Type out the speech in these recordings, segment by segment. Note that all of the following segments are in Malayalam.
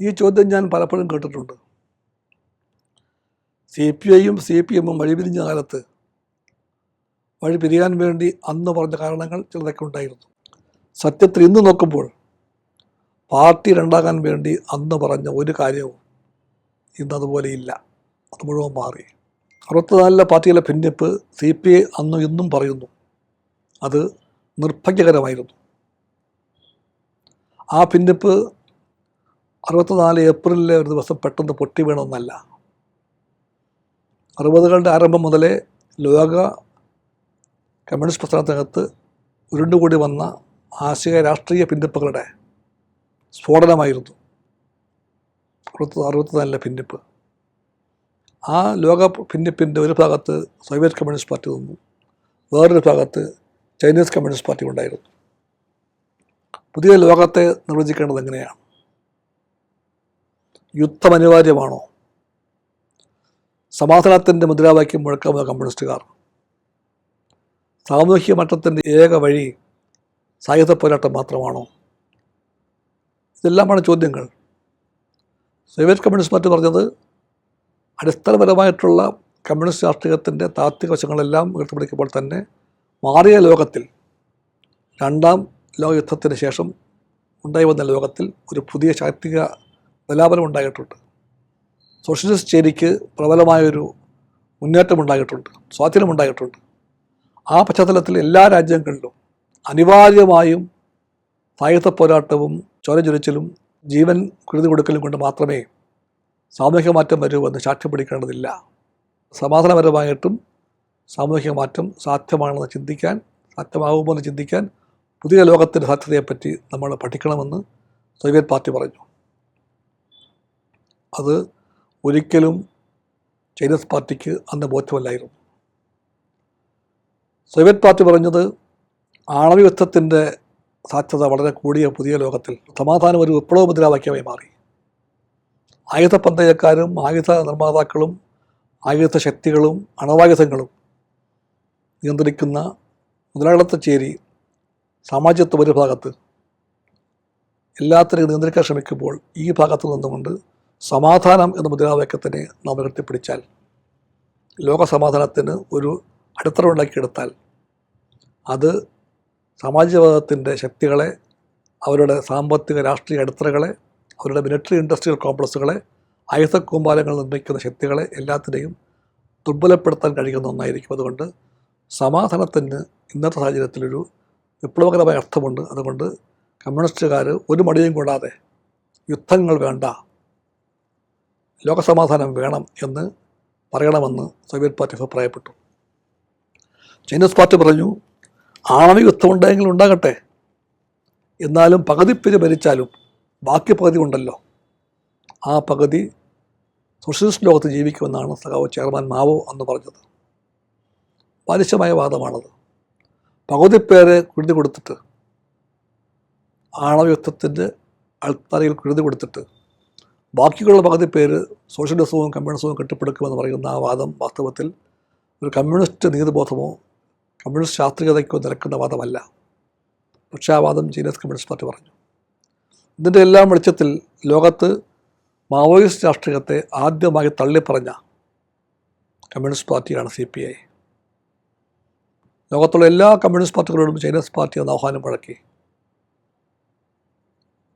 ഈ ചോദ്യം ഞാൻ പലപ്പോഴും കേട്ടിട്ടുണ്ട്. സി പി ഐയും സി പി എമ്മും വഴിപിരിഞ്ഞ കാലത്ത് വഴി പിരിയാൻ വേണ്ടി അന്ന് പറഞ്ഞ കാരണങ്ങൾ ചിലതൊക്കെ ഉണ്ടായിരുന്നു. സത്യത്തിൽ ഇന്ന് നോക്കുമ്പോൾ പാർട്ടി രണ്ടാകാൻ വേണ്ടി അന്ന് പറഞ്ഞ ഒരു കാര്യവും ഇന്ന് അതുപോലെ ഇല്ല. അത് മുഴുവൻ മാറി. അറുപത്തിനാലിലെ പാർട്ടിയിലെ ഭിന്നിപ്പ് സി പി ഐ അന്നും ഇന്നും പറയുന്നു. അത് നിർഭാഗ്യകരമായിരുന്നു ആ ഭിന്നിപ്പ് അറുപത്തിനാല് ഏപ്രിലിലെ ഒരു ദിവസം പെട്ടെന്ന് പൊട്ടി വീണമെന്നല്ല അറുപതുകളുടെ ആരംഭം മുതലേ ലോക കമ്മ്യൂണിസ്റ്റ് പ്രസ്ഥാനത്തിനകത്ത് ഉരുണ്ടുകൂടി വന്ന ആശയ രാഷ്ട്രീയ പിന്തിപ്പുകളുടെ സ്ഫോടനമായിരുന്നു. അറുപത്തി അറുപത്തിനാലിലെ ഭിന്നിപ്പ് ആ ലോക ഭിന്നിപ്പിന്റെ ഒരു ഭാഗത്ത് സോവിയറ്റ് കമ്മ്യൂണിസ്റ്റ് പാർട്ടി നിന്നു. വേറൊരു ഭാഗത്ത് ചൈനീസ് കമ്മ്യൂണിസ്റ്റ് പാർട്ടി ഉണ്ടായിരുന്നു. പുതിയ ലോകത്തെ നിർവചിക്കേണ്ടത് എങ്ങനെയാണ്? യുദ്ധം അനിവാര്യമാണോ സമാധാനത്തിന്റെ മുദ്രാവാക്യം മുഴക്കാവുന്ന കമ്മ്യൂണിസ്റ്റുകാർ. സാമൂഹ്യ മട്ടത്തിന്റെ ഏക വഴി സായുധ പോരാട്ടം മാത്രമാണോ? ഇതെല്ലാമാണ് ചോദ്യങ്ങൾ. സോവിയറ്റ് കമ്മ്യൂണിസ്റ്റ് പാർട്ടി പറഞ്ഞത് അടിസ്ഥാനപരമായിട്ടുള്ള കമ്മ്യൂണിസ്റ്റ് രാഷ്ട്രീയത്തിന്റെ താത്വിക വശങ്ങളെല്ലാം ഉയർത്തിപ്പിടിക്കുമ്പോൾ തന്നെ മാറിയ ലോകത്തിൽ രണ്ടാം ലോകയുദ്ധത്തിന് ശേഷം ഉണ്ടായി വന്ന ലോകത്തിൽ ഒരു പുതിയ ശാക്തിക ബലാബലം ഉണ്ടായിട്ടുണ്ട്. സോഷ്യലിസ്റ്റ് ചേരിക്ക് പ്രബലമായൊരു മുന്നേറ്റമുണ്ടായിട്ടുണ്ട് സ്വാധീനമുണ്ടായിട്ടുണ്ട് ആ പശ്ചാത്തലത്തിൽ എല്ലാ രാജ്യങ്ങളിലും അനിവാര്യമായും സായുധ പോരാട്ടവും ചോരചൊരിച്ചിലും ജീവൻ കുരുതി കൊടുക്കലും കൊണ്ട് മാത്രമേ സാമൂഹിക മാറ്റം വരൂ എന്ന് സാക്ഷ്യം പിടിക്കേണ്ടതില്ല. സമാധാനപരമായിട്ടും സാമൂഹിക മാറ്റം സാധ്യമാണെന്ന് ചിന്തിക്കാൻ സാധ്യമാകുമോ എന്ന് ചിന്തിക്കാൻ പുതിയ ലോകത്തിന്റെ സാധ്യതയെപ്പറ്റി നമ്മൾ പഠിക്കണമെന്ന് സോവിയറ്റ് പാർട്ടി പറഞ്ഞു. അത് ഒരിക്കലും ചൈനീസ് പാർട്ടിക്ക് അന്ന് ബോധ്യമല്ലായിരുന്നു. സോവിയറ്റ് പാർട്ടി പറഞ്ഞത് ആണവ സാധ്യത വളരെ കൂടിയ പുതിയ ലോകത്തിൽ സമാധാനം ഒരു വിപ്ലവ മുദ്രാവാക്യമായി മാറി. ആയുധ പന്തയക്കാരും ആയുധ നിർമ്മാതാക്കളും ആയുധ ശക്തികളും അണവായുധങ്ങളും നിയന്ത്രിക്കുന്ന മുതലാളിത്ത ചേരി സാമാജ്യത്വ ഒരു ഭാഗത്ത് എല്ലാത്തിനെയും നിയന്ത്രിക്കാൻ ശ്രമിക്കുമ്പോൾ ഈ ഭാഗത്ത് നിന്നുകൊണ്ട് സമാധാനം എന്ന മുദ്രാവാക്യത്തിനെ നാം ഉയർത്തിപ്പിടിച്ചാൽ ലോക സമാധാനത്തിന് ഒരു അടിത്തറ ഉണ്ടാക്കിയെടുത്താൽ അത് സമാജവാദത്തിന്റെ ശക്തികളെ അവരുടെ സാമ്പത്തിക രാഷ്ട്രീയ അടിത്തറകളെ അവരുടെ മിലിറ്ററി ഇൻഡസ്ട്രിയൽ കോംപ്ലക്സുകളെ ആയുധ കൂമ്പാലങ്ങൾ നിർമ്മിക്കുന്ന ശക്തികളെ എല്ലാത്തിനെയും ദുർബലപ്പെടുത്താൻ കഴിയുന്ന ഒന്നായിരിക്കും. അതുകൊണ്ട് സമാധാനത്തിന് ഇന്നത്തെ സാഹചര്യത്തിലൊരു വിപ്ലവകരമായ അർത്ഥമുണ്ട്. അതുകൊണ്ട് കമ്മ്യൂണിസ്റ്റുകാർ ഒരു മടിയും കൂടാതെ യുദ്ധങ്ങൾ വേണ്ട ലോകസമാധാനം വേണം എന്ന് പറയണമെന്ന് സോവിയറ്റ് പാർട്ടി അഭിപ്രായപ്പെട്ടു. ചൈനീസ് പാർട്ടി പറഞ്ഞു ആണവ യുദ്ധം ഉണ്ടായെങ്കിൽ ഉണ്ടാകട്ടെ. എന്നാലും പകുതി പേര് ഭരിച്ചാലും ബാക്കി പകുതി ഉണ്ടല്ലോ. ആ പകുതി സോഷ്യലിസ്റ്റ് ലോകത്ത് ജീവിക്കുമെന്നാണ് സഖാവ് ചെയർമാൻ മാവോ എന്ന് പറഞ്ഞത്. ബാലിശമായ വാദമാണത്. പകുതി പേരെ കുഴുതി കൊടുത്തിട്ട് ആണവ യുദ്ധത്തിന്റെ അൾത്താരയിൽ കുഴുതി കൊടുത്തിട്ട് ബാക്കിയുള്ള പകുതി പേര് സോഷ്യലിസവും കമ്മ്യൂണിസവും കെട്ടിപ്പടുക്കുമെന്ന് പറയുന്ന ആ വാദം വാസ്തവത്തിൽ ഒരു കമ്മ്യൂണിസ്റ്റ് നീതിബോധമോ കമ്മ്യൂണിസ്റ്റ് ശാസ്ത്രീയതയ്ക്കോ നിരക്കുന്ന വാദമല്ല. പക്ഷേ ആ വാദം ചൈനീസ് കമ്മ്യൂണിസ്റ്റ് പാർട്ടി പറഞ്ഞു. ഇതിന്റെ എല്ലാം വെളിച്ചത്തിൽ ലോകത്ത് മാവോയിസ്റ്റ് രാഷ്ട്രീയത്തെ ആദ്യമായി തള്ളിപ്പറഞ്ഞ കമ്മ്യൂണിസ്റ്റ് പാർട്ടിയാണ് സി പി ഐ ലോകത്തുള്ള എല്ലാ കമ്മ്യൂണിസ്റ്റ് പാർട്ടികളോടും ചൈനീസ് പാർട്ടി എന്ന ആഹ്വാനം മുഴക്കി.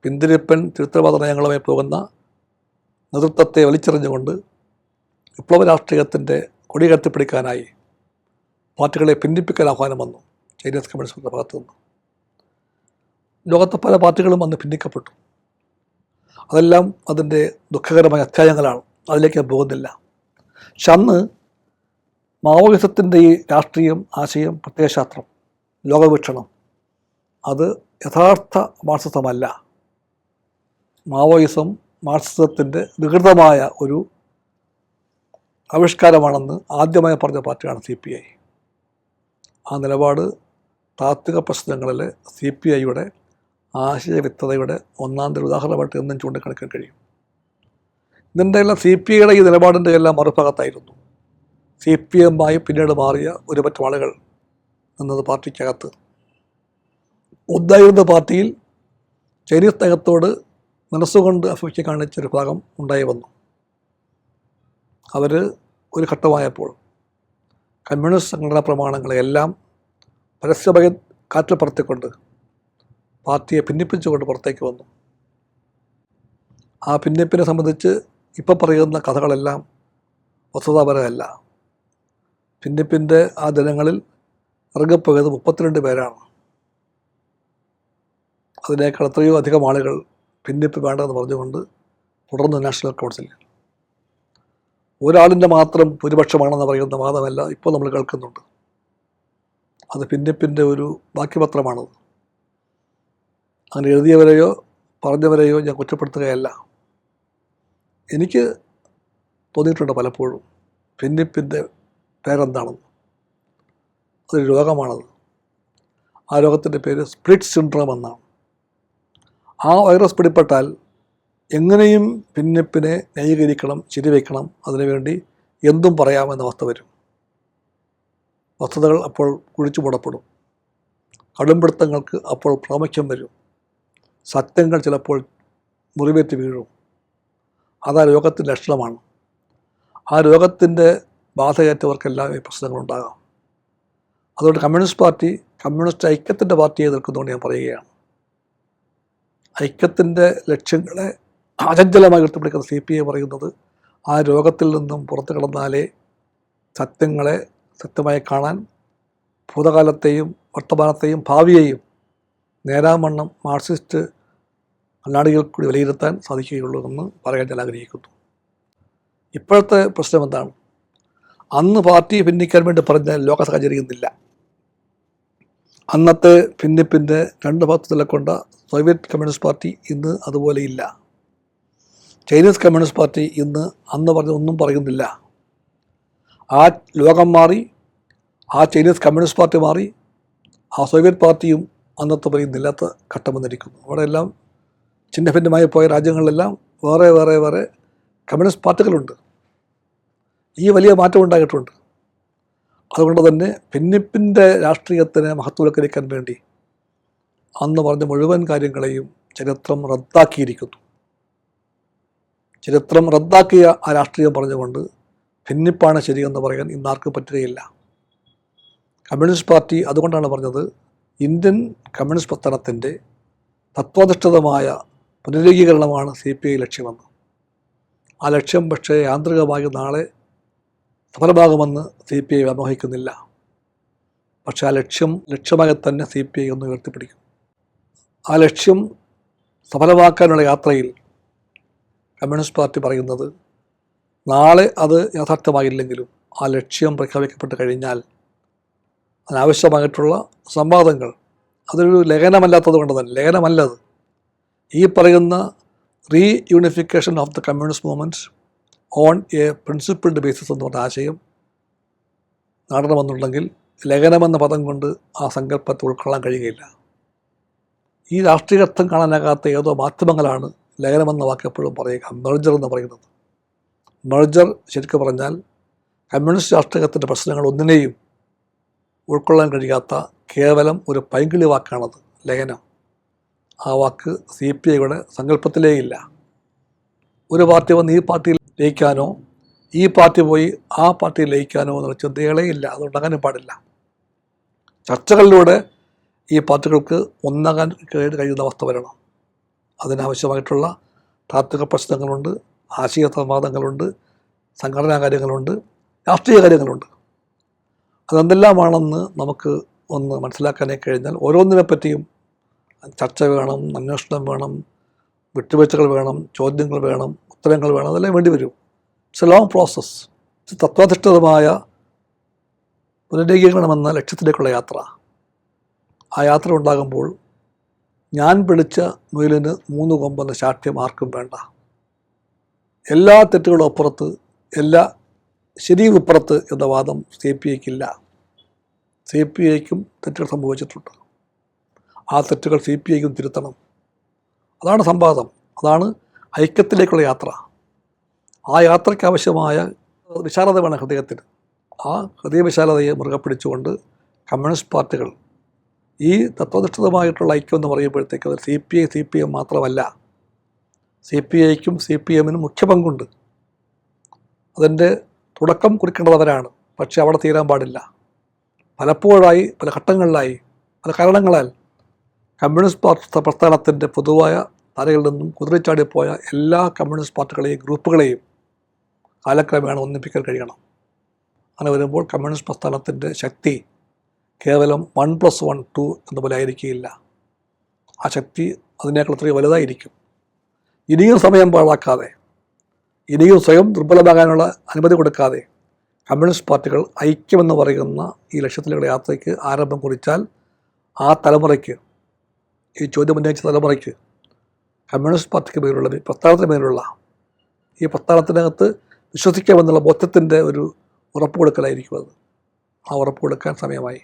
പിന്തിരിപ്പൻ തിരുത്തരവാദ നയങ്ങളുമായി പോകുന്ന നേതൃത്വത്തെ വലിച്ചെറിഞ്ഞുകൊണ്ട് വിപ്ലവ രാഷ്ട്രീയത്തിന്റെ കൊടി കത്തിപ്പിടിക്കാനായി പാർട്ടികളെ ഭിന്നിപ്പിക്കാൻ ആഹ്വാനം വന്നു. ചൈനീസ് കമ്മ്യൂണിസ്റ്റ് ഭാഗത്തു നിന്ന്. ലോകത്തെ പല പാർട്ടികളും അന്ന് ഭിന്നിക്കപ്പെട്ടു അതെല്ലാം അതിന്റെ ദുഃഖകരമായ അധ്യായങ്ങളാണ്. അതിലേക്ക് ഞാൻ പോകുന്നില്ല. പക്ഷെ അന്ന് മാവോയിസത്തിന്റെ ഈ രാഷ്ട്രീയം ആശയം പ്രത്യയശാസ്ത്രം ലോകവീക്ഷണം അത് യഥാർത്ഥ മാർക്സിസമല്ല മാവോയിസം മാർക്സിസത്തിന്റെ വികൃതമായ ഒരു ആവിഷ്കാരമാണെന്ന് ആദ്യമായി പറഞ്ഞ പാർട്ടിയാണ് സി പി ഐ. ആ നിലപാട് താത്വിക പ്രശ്നങ്ങളിൽ സി പി ഐയുടെ ആശയവിക്തതയുടെ ഒന്നാം തരം ഉദാഹരണമായിട്ട് എന്നും ചൂണ്ടിക്കാണിക്കാൻ കഴിയും. ഇതിന്റെ എല്ലാം സി പി ഐയുടെ ഈ നിലപാടിന്റെ എല്ലാം മറുഭാഗത്തായിരുന്നു. സി പി എമ്മായി പിന്നീട് മാറിയ ഒരു പറ്റം ആളുകൾ എന്നത് പാർട്ടിക്കകത്ത്. ഒന്നായിരുന്ന പാർട്ടിയിൽ ചൈനീസ് നയത്തോട് മനസ്സുകൊണ്ട് അസൂയ കാണിച്ചൊരു ഭാഗം ഉണ്ടായി വന്നു. അവർ ഒരു ഘട്ടമായപ്പോൾ കമ്മ്യൂണിസ്റ്റ് സംഘടനാ പ്രമാണങ്ങളെല്ലാം പരസ്യഭയ കാറ്റിൽ പറത്തിക്കൊണ്ട് പാർട്ടിയെ ഭിന്നിപ്പിച്ചുകൊണ്ട് പുറത്തേക്ക് വന്നു. ആ ഭിന്നിപ്പിനെ സംബന്ധിച്ച് ഇപ്പം പറയുന്ന കഥകളെല്ലാം വസ്തുതാപരമല്ല. ഭിന്നിപ്പിന്റെ ആ ദിനങ്ങളിൽ ഇറങ്ങിപ്പോയത് മുപ്പത്തിരണ്ട് പേരാണ്. അതിനേക്കാൾ എത്രയോ അധികം ആളുകൾ ഭിന്നിപ്പ് വേണ്ടെന്ന് പറഞ്ഞുകൊണ്ട് തുടർന്ന് നാഷണൽ കൗൺസിൽ. ഒരാളിന്റെ മാത്രം ഭൂരിപക്ഷമാണെന്ന് പറയുന്ന വാദമല്ല ഇപ്പോൾ നമ്മൾ കേൾക്കുന്നുണ്ട്. അത് ഭിന്നിപ്പിന്റെ ഒരു ബാക്കിപത്രമാണത് അങ്ങനെ എഴുതിയവരെയോ പറഞ്ഞവരെയോ ഞാൻ കുറ്റപ്പെടുത്തുകയല്ല. എനിക്ക് തോന്നിയിട്ടുണ്ട് പലപ്പോഴും ഭിന്നിപ്പിന്റെ പേരെന്താണെന്ന്. അതൊരു രോഗമാണത്. ആ രോഗത്തിന്റെ പേര് സ്പ്ലിറ്റ് സിൻഡ്രോം എന്നാണ്. ആ വൈറസ് പിടിപ്പെട്ടാൽ എങ്ങനെയും ഭിന്നിപ്പിനെ ന്യായീകരിക്കണം ശരിവയ്ക്കണം. അതിനുവേണ്ടി എന്തും പറയാമെന്ന അവസ്ഥ വരും. വസ്തുതകൾ അപ്പോൾ കുഴിച്ചു മുടപ്പെടും. കടുംപിടുത്തങ്ങൾക്ക് അപ്പോൾ പ്രാമുഖ്യം വരും. സത്യങ്ങൾ ചിലപ്പോൾ മുറിവേറ്റ് വീഴും. അത് ആ രോഗത്തിന്റെ ലക്ഷണമാണ്. ആ രോഗത്തിന്റെ ബാധയേറ്റവർക്കെല്ലാം ഈ പ്രശ്നങ്ങളുണ്ടാകാം. അതുകൊണ്ട് കമ്മ്യൂണിസ്റ്റ് പാർട്ടി കമ്മ്യൂണിസ്റ്റ് ഐക്യത്തിന്റെ പാർട്ടിയെ നിൽക്കുന്നതുകൊണ്ട് ഞാൻ പറയുകയാണ്. ഐക്യത്തിന്റെ ലക്ഷ്യങ്ങളെ അചഞ്ചലമായി ഉയർത്തിപ്പിടിക്കുന്ന സി പി ഐ പറയുന്നത് ആ രോഗത്തിൽ നിന്നും പുറത്തു കിടന്നാലേ സത്യങ്ങളെ സത്യമായി കാണാൻ ഭൂതകാലത്തെയും വർത്തമാനത്തെയും ഭാവിയെയും നേരാമണ്ണം മാർക്സിസ്റ്റ് കണ്ണാടികൾ കൂടി വിലയിരുത്താൻ സാധിക്കുകയുള്ളൂ എന്ന് പറയാൻ ഞാൻ ആഗ്രഹിക്കുന്നു. ഇപ്പോഴത്തെ പ്രശ്നം എന്താണ് അന്ന് പാർട്ടി ഭിന്നിക്കാൻ വേണ്ടി പറഞ്ഞ ലോക സാഹചര്യം ഇന്നില്ല അന്നത്തെ ഭിന്നിപ്പിന്റെ രണ്ട് ഭാഗത്ത് നിലക്കൊണ്ട സോവിയറ്റ് കമ്മ്യൂണിസ്റ്റ് പാർട്ടി ഇന്ന് അതുപോലെ ഇല്ല. ചൈനീസ് കമ്മ്യൂണിസ്റ്റ് പാർട്ടി ഇന്ന് അന്ന് പറഞ്ഞ ഒന്നും പറയുന്നില്ല. ആ ലോകം മാറി ആ ചൈനീസ് കമ്മ്യൂണിസ്റ്റ് പാർട്ടി മാറി ആ സോവിയറ്റ് പാർട്ടിയും അന്നത്തെ പറയുന്നില്ലാത്ത ഘട്ടം വന്നിരിക്കുന്നു. അവിടെ എല്ലാം ചിഹ്ന ഭിന്നമായി പോയ രാജ്യങ്ങളിലെല്ലാം വേറെ വേറെ വേറെ കമ്മ്യൂണിസ്റ്റ് പാർട്ടികളുണ്ട്. ഈ വലിയ മാറ്റം ഉണ്ടായിട്ടുണ്ട്. അതുകൊണ്ട് തന്നെ ഭിന്നിപ്പിന്റെ രാഷ്ട്രീയത്തിനെ മഹത്വവൽക്കരിക്കാൻ വേണ്ടി അന്ന് പറഞ്ഞ മുഴുവൻ കാര്യങ്ങളെയും ചരിത്രം റദ്ദാക്കിയിരിക്കുന്നു. ചരിത്രം റദ്ദാക്കിയ ആ രാഷ്ട്രീയം പറഞ്ഞുകൊണ്ട് ഭിന്നിപ്പാണ് ശരിയെന്ന് പറയാൻ ഇന്നാർക്കും പറ്റുകയില്ല. കമ്മ്യൂണിസ്റ്റ് പാർട്ടി അതുകൊണ്ടാണ് പറഞ്ഞത് ഇന്ത്യൻ കമ്മ്യൂണിസ്റ്റ് പത്തനത്തിന്റെ തത്വാധിഷ്ഠിതമായ പുനരേകീകരണമാണ് സി പി ഐ ലക്ഷ്യമെന്ന്. ആ ലക്ഷ്യം പക്ഷേ യാന്ത്രികമായി നാളെ സഫലമാകുമെന്ന് സി പി ഐ വ്യാമോഹിക്കുന്നില്ല. പക്ഷേ ആ ലക്ഷ്യം ലക്ഷ്യമായി തന്നെ സി പി ഐ ഒന്ന് ഉയർത്തിപ്പിടിക്കും. ആ ലക്ഷ്യം സഫലമാക്കാനുള്ള യാത്രയിൽ കമ്മ്യൂണിസ്റ്റ് പാർട്ടി പറയുന്നത് നാളെ അത് യാഥാർത്ഥ്യമായില്ലെങ്കിലും ആ ലക്ഷ്യം പ്രഖ്യാപിക്കപ്പെട്ട് കഴിഞ്ഞാൽ അതിനാവശ്യമായിട്ടുള്ള സംവാദങ്ങൾ അതൊരു ലേഖനമല്ലാത്തത് കൊണ്ട് തന്നെ ലേഖനമല്ലത് ഈ പറയുന്ന reunification of the communist movement on a principled basis എന്ന് പറഞ്ഞ ആശയം നടണമെന്നുണ്ടെങ്കിൽ ലഹനമെന്ന പദം കൊണ്ട് ആ സങ്കല്പത്തെ ഉൾക്കൊള്ളാൻ കഴിയുകയില്ല. ഈ രാഷ്ട്രീയത്വം കാണാനാകാത്ത ഏതോ മാധ്യമങ്ങളാണ് ലഹനമെന്ന വാക്ക് എപ്പോഴും പറയുക മെർജർ എന്ന് പറയുന്നത്. മെർജർ ശരിക്കും പറഞ്ഞാൽ കമ്മ്യൂണിസ്റ്റ് രാഷ്ട്രീയത്തിന്റെ പ്രശ്നങ്ങൾ ഒന്നിനെയും ഉൾക്കൊള്ളാൻ കഴിയാത്ത കേവലം ഒരു പൈങ്കിളി വാക്കാണത് ലഹനം ആ വാക്ക് സി പി ഐയുടെ സങ്കല്പത്തിലേ ഇല്ല. ഒരു പാർട്ടി വന്ന് ഈ പാർട്ടിയിൽ ലയിക്കാനോ ഈ പാർട്ടി പോയി ആ പാർട്ടി ലയിക്കാനോ എന്നുള്ള ചിന്തകളേ ഇല്ല. അതുകൊണ്ട് അങ്ങനെ പാടില്ല. ചർച്ചകളിലൂടെ ഈ പാർട്ടികൾക്ക് ഒന്നാകാൻ കഴി- കഴിയുന്ന അവസ്ഥ വരണം. അതിനാവശ്യമായിട്ടുള്ള താത്വിക പ്രശ്നങ്ങളുണ്ട് ആശയ സംവാദങ്ങളുണ്ട് സംഘടനാ കാര്യങ്ങളുണ്ട് രാഷ്ട്രീയ കാര്യങ്ങളുണ്ട്. അതെന്തെല്ലാമാണെന്ന് നമുക്ക് ഒന്ന് മനസ്സിലാക്കാനേ കഴിഞ്ഞാൽ ഓരോന്നിനെ പറ്റിയും ചർച്ച വേണം അന്വേഷണം വേണം വിട്ടുവീഴ്ചകൾ വേണം ചോദ്യങ്ങൾ വേണം ഉത്തരങ്ങൾ വേണം അതെല്ലാം വേണ്ടി വരും. ഇറ്റ്സ് എ ലോങ് പ്രോസസ്സ് തത്വാധിഷ്ഠിതമായ പുനരേഖീകരണമെന്ന ലക്ഷ്യത്തിലേക്കുള്ള യാത്ര. ആ യാത്ര ഉണ്ടാകുമ്പോൾ ഞാൻ പിടിച്ച മുയലിന് മൂന്ന് കൊമ്പെന്ന ശാഠ്യം ആർക്കും വേണ്ട. എല്ലാ തെറ്റുകളും അപ്പുറത്ത് എല്ലാ ശരിയും ഇപ്പുറത്ത് എന്ന വാദം സി പി ഐക്കില്ല സി പി ഐക്കും തെറ്റുകൾ സംഭവിച്ചിട്ടുണ്ട്. ആ തെറ്റുകൾ സി പി ഐക്കും തിരുത്തണം. അതാണ് സംവാദം. അതാണ് ഐക്യത്തിലേക്കുള്ള യാത്ര. ആ യാത്രയ്ക്ക് ആവശ്യമായ വിശാലത വേണം ഹൃദയത്തിന്. ആ ഹൃദയവിശാലതയെ മുറുകെ പിടിച്ചുകൊണ്ട് കമ്മ്യൂണിസ്റ്റ് പാർട്ടികൾ ഈ തത്വനിഷ്ഠിതമായിട്ടുള്ള ഐക്യം എന്ന് പറയുമ്പോഴത്തേക്ക് അത് C P I C P M മാത്രമല്ല സി പി ഐക്കും സി പി എമ്മിനും മുഖ്യ പങ്കുണ്ട്. അതിന്റെ തുടക്കം കുറിക്കേണ്ടത് അവരാണ് പക്ഷേ അവിടെ തീരാൻ പാടില്ല. പലപ്പോഴായി പല ഘട്ടങ്ങളിലായി പല കാരണങ്ങളാൽ കമ്മ്യൂണിസ്റ്റ് പാർട്ടി പ്രസ്ഥാനത്തിന്റെ പൊതുവായ തലയിൽ നിന്നും കുതിരച്ചാടിപ്പോയ എല്ലാ കമ്മ്യൂണിസ്റ്റ് പാർട്ടികളെയും ഗ്രൂപ്പുകളെയും കാലക്രമേണ ഒന്നിപ്പിക്കാൻ കഴിയണം. അങ്ങനെ വരുമ്പോൾ കമ്മ്യൂണിസ്റ്റ് പ്രസ്ഥാനത്തിന്റെ ശക്തി കേവലം വൺ പ്ലസ് വൺ ടു എന്നപോലെ ആയിരിക്കുകയില്ല. ആ ശക്തി അതിനേക്കാൾ അത്രയും വലുതായിരിക്കും. ഇനിയും സമയം പാഴാക്കാതെ ഇനിയും സ്വയം ദുർബലമാകാനുള്ള അനുമതി കൊടുക്കാതെ കമ്മ്യൂണിസ്റ്റ് പാർട്ടികൾ ഐക്യമെന്ന് പറയുന്ന ഈ ലക്ഷ്യത്തിലുള്ള യാത്രയ്ക്ക് ആരംഭം കുറിച്ചാൽ ആ തലമുറയ്ക്ക് ഈ ചോദ്യം ഉന്നയിച്ച തലമുറയ്ക്ക് കമ്മ്യൂണിസ്റ്റ് പാർട്ടിക്ക് മേലുള്ള പ്രസ്ഥാനത്തിന് മേലുള്ള ഈ പ്രസ്ഥാനത്തിനകത്ത് വിശ്വസിക്കാമെന്നുള്ള ബോധ്യത്തിന്റെ ഒരു ഉറപ്പ് കൊടുക്കലായിരിക്കും അത്. ആ ഉറപ്പ് കൊടുക്കാൻ സമയമായി.